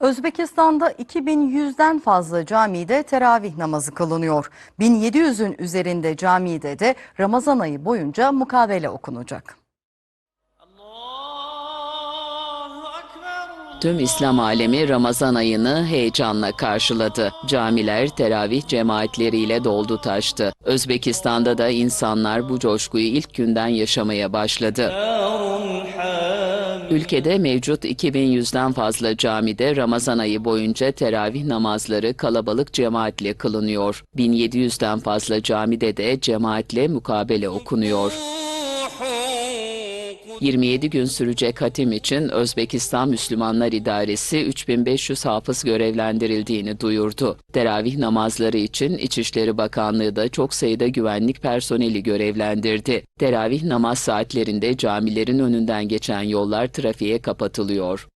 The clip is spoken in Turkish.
Özbekistan'da 2100'den fazla camide teravih namazı kılınıyor. 1700'ün üzerinde camide de Ramazan ayı boyunca mukavele okunacak. Tüm İslam alemi Ramazan ayını heyecanla karşıladı. Camiler teravih cemaatleriyle doldu taştı. Özbekistan'da da insanlar bu coşkuyu ilk günden yaşamaya başladı. Ülkede mevcut 2100'den fazla camide Ramazan ayı boyunca teravih namazları kalabalık cemaatle kılınıyor. 1700'den fazla camide de cemaatle mukabele okunuyor. 27 gün sürecek hatim için Özbekistan Müslümanlar İdaresi 3500 hafız görevlendirildiğini duyurdu. Teravih namazları için İçişleri Bakanlığı da çok sayıda güvenlik personeli görevlendirdi. Teravih namaz saatlerinde camilerin önünden geçen yollar trafiğe kapatılıyor.